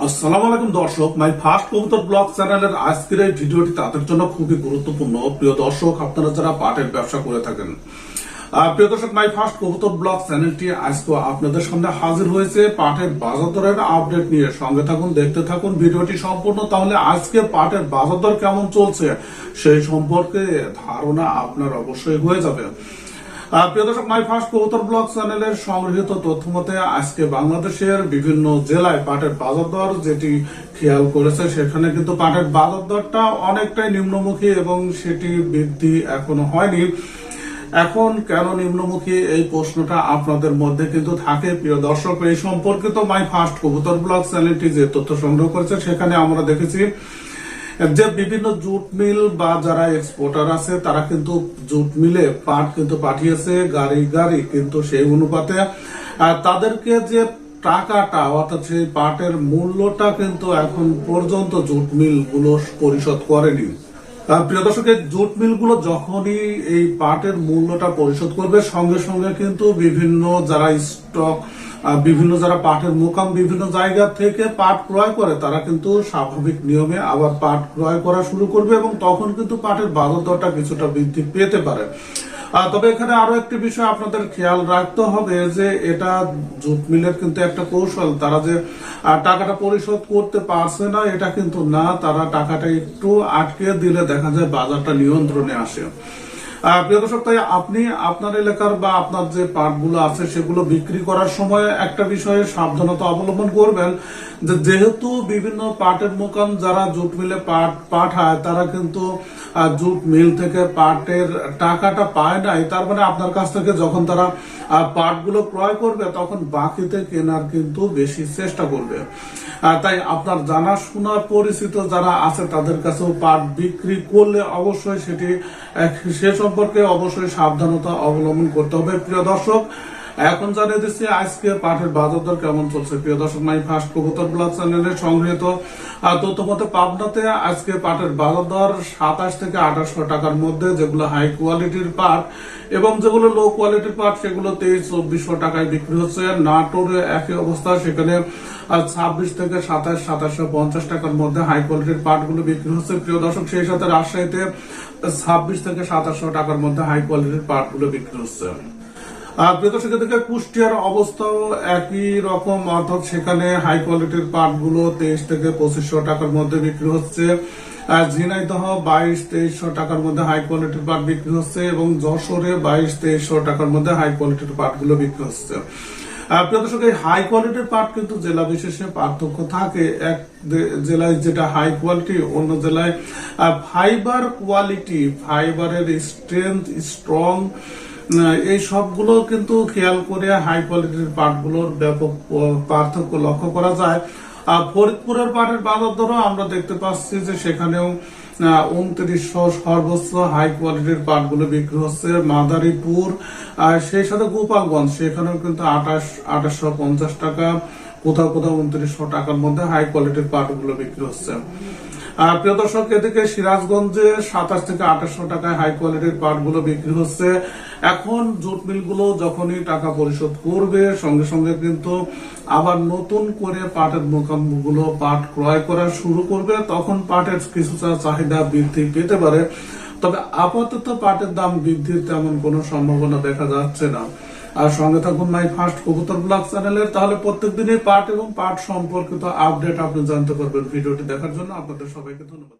আসসালামু আলাইকুম দর্শক মাই ফার্স্ট কবুতর ব্লগ চ্যানেলের আজকের এই ভিডিওটি তাদের জন্য খুবই গুরুত্বপূর্ণ। প্রিয় দর্শক, আপনারা যারা পাটের ব্যবসা করে থাকেন প্রিয় দর্শক মাই ফার্স্ট কবুতর ব্লগ চ্যানেলটি আজকে আপনাদের সামনে হাজির হয়েছে পাটের বাজার দরের আপডেট নিয়ে। সঙ্গে থাকুন, দেখতে থাকুন ভিডিওটি সম্পূর্ণ, তাহলে আজকে পাটের বাজার দর কেমন চলছে সেই সম্পর্কে ধারণা আপনার অবশ্যই হয়ে যাবে। প্রিয় দর্শক মাই ফার্স্ট কবুতর ব্লগ চ্যানেলের সংগৃহীত তথ্য মতে আজকে বাংলাদেশের বিভিন্ন জেলায় পাটের বাজার দর যেটি খেয়াল করেছে, সেখানে কিন্তু পাটের বাজার দরটা অনেকটাই নিম্নমুখী এবং সেটি বৃদ্ধি এখনও হয়নি। এখন কেন নিম্নমুখী? এই প্রশ্নটা আপনাদের মধ্যে কিন্তু থাকে। প্রিয় দর্শক, এই সম্পর্কিত মাই ফার্স্ট কবুতর ব্লগ চ্যানেলটি যে তথ্য সংগ্রহ করেছে, সেখানে আমরা দেখেছি যে বিভিন্ন জুট মিল বা যারা এক্সপোর্টার আছে, তারা কিন্তু জুট মিলে পাট কিন্তু পাঠিয়েছে, গাড়ি গাড়ি কিন্তু সেই অনুপাতে। তাদেরকে যে টাকাটা, অর্থাৎ সেই পাটের মূল্যটা কিন্তু এখন পর্যন্ত জুট মিলগুলো পরিশোধ করেনি। প্রিয় দর্শক, এই জুট মিলগুলো যখনই এই পাটের মূল্যটা পরিশোধ করবে, সঙ্গে সঙ্গে কিন্তু বিভিন্ন যারা স্টক বিভিন্ন যারা পাটের মোকাম বিভিন্ন জায়গা থেকে পাট ক্রয় করে, তারা কিন্তু স্বাভাবিক নিয়মে আবার পাট ক্রয় করা শুরু করবে এবং তখন কিন্তু পাটের বাজার দরটা কিছুটা বৃদ্ধি পেতে পারে। তবে এখানে আরও একটি বিষয় আপনাদের খেয়াল রাখতে হবে যে এটা জুট মিলের কিন্তু একটা কৌশল। তারা যে টাকাটা পরিশোধ করতে পারছে না, এটা কিন্তু না, তারা টাকাটা একটু আটকে দিলে দেখা যায় বাজারটা নিয়ন্ত্রণে আসে। প্রিয় দর্শক, তাই আপনি আপনার এলাকার বা আপনার যে পাটগুলো আছে সেগুলো বিক্রি করার সময় একটা বিষয়ে সাবধানতা অবলম্বন করবেন যে যেহেতু বিভিন্ন পাটের মোকাম যারা জুট মিলে পাট পাঠায়, তারা কিন্তু জুট মিল থেকে পাটের টাকাটা পায় নাই। তার মানে আপনার কাছ থেকে যখন তারা পাটগুলো ক্রয় করবে, তখন বাকিতে কেনার কিন্তু বেশি চেষ্টা করবে। তাই আপনার জানা শোনা পরিচিত যারা আছে তাদের কাছেও পাট বিক্রি করলে অবশ্যই সেটি সে সম্পর্কে অবশ্যই সাবধানতা অবলম্বন করতে হবে। প্রিয় দর্শক এখন জানিয়ে দিচ্ছি আজকে পাটের বাজার দর কেমন চলছে? প্রিয় দর্শক মাই ফার্স্ট কবুতর ব্লগ চ্যানেলে সংগৃহীত আহ, তথ্য মতে পাবনাতে আজকে পাটের বাজার দর সাতাশ থেকে আঠাশশো টাকার মধ্যে যেগুলো হাই কোয়ালিটির পাট এবং যেগুলো লো কোয়ালিটির পাট সেগুলো তেইশ চব্বিশশো টাকায় বিক্রি হচ্ছে। নাটোরে একই অবস্থা সেখানে ছাব্বিশ থেকে সাতাশ সাতাশশো পঞ্চাশ টাকার মধ্যে হাই কোয়ালিটির পাটগুলো বিক্রি হচ্ছে। প্রিয় দর্শক সেই সাথে রাজশাহীতে ছাব্বিশ থেকে সাতাশশো টাকার মধ্যে হাই কোয়ালিটির পাটগুলো বিক্রি হচ্ছে। প্রিয় এদিকে কুষ্টিয়ার অবস্থাও একই রকম অর্থাৎ সেখানে হাই কোয়ালিটির পাটগুলো তেইশ থেকে পঁচিশশো টাকার মধ্যে বিক্রি হচ্ছে। ঝিনাইদহ বাইশ তেইশশো টাকার মধ্যে হাই কোয়ালিটির পাট বিক্রি হচ্ছে এবং যশোরে বাইশ তেইশশো টাকার মধ্যে হাই কোয়ালিটির বিক্রি হচ্ছে। প্রিয় দর্শক এই হাই কোয়ালিটির পাট কিন্তু জেলা বিশেষে পার্থক্য থাকে। এক জেলায় যেটা হাই কোয়ালিটি অন্য জেলায় ফাইবার কোয়ালিটি ফাইবারের স্ট্রেংথ স্ট্রং এই সবগুলো কিন্তু খেয়াল করে হাই কোয়ালিটির পাটগুলোর ব্যাপক পার্থক্য লক্ষ্য করা যায়। আর ফরিদপুরের পাটের বাজার দরও আমরা দেখতে পাচ্ছি যে সেখানেও উনত্রিশশো সর্বোচ্চ হাই কোয়ালিটির পাটগুলো বিক্রি হচ্ছে মাদারীপুর, আর সেই সাথে গোপালগঞ্জ। সেখানেও কিন্তু আঠাশ, আঠাশশো পঞ্চাশ টাকা, কোথাও কোথাও উনত্রিশশো টাকার মধ্যে হাই কোয়ালিটির পাটগুলো বিক্রি হচ্ছে। প্রিয় দর্শক, এদিকে সিরাজগঞ্জে সাতাশ থেকে আঠাশশো টাকায় হাই কোয়ালিটির পাটগুলো বিক্রি হচ্ছে। এখন জুট মিলগুলো যখনই টাকা পরিশোধ করবে, সঙ্গে সঙ্গে কিন্তু আবার নতুন করে পাটের মোকামগুলো পাট ক্রয় করা শুরু করবে। তখন পাটের কিছুটা চাহিদা বৃদ্ধি পেতে পারে। তবে আপাতত পাটের দাম বৃদ্ধির তেমন কোনো সম্ভাবনা দেখা যাচ্ছে না। আর সঙ্গে থাকুন মাই ফার্স্ট কবুতর ব্লগ চ্যানেলের। তাহলে প্রত্যেকদিনের পাঠ এবং পাঠ সম্পর্কিত আপডেট আপনি জানতে পারবেন ভিডিওটি দেখার জন্য। আপনাদের সবাইকে ধন্যবাদ।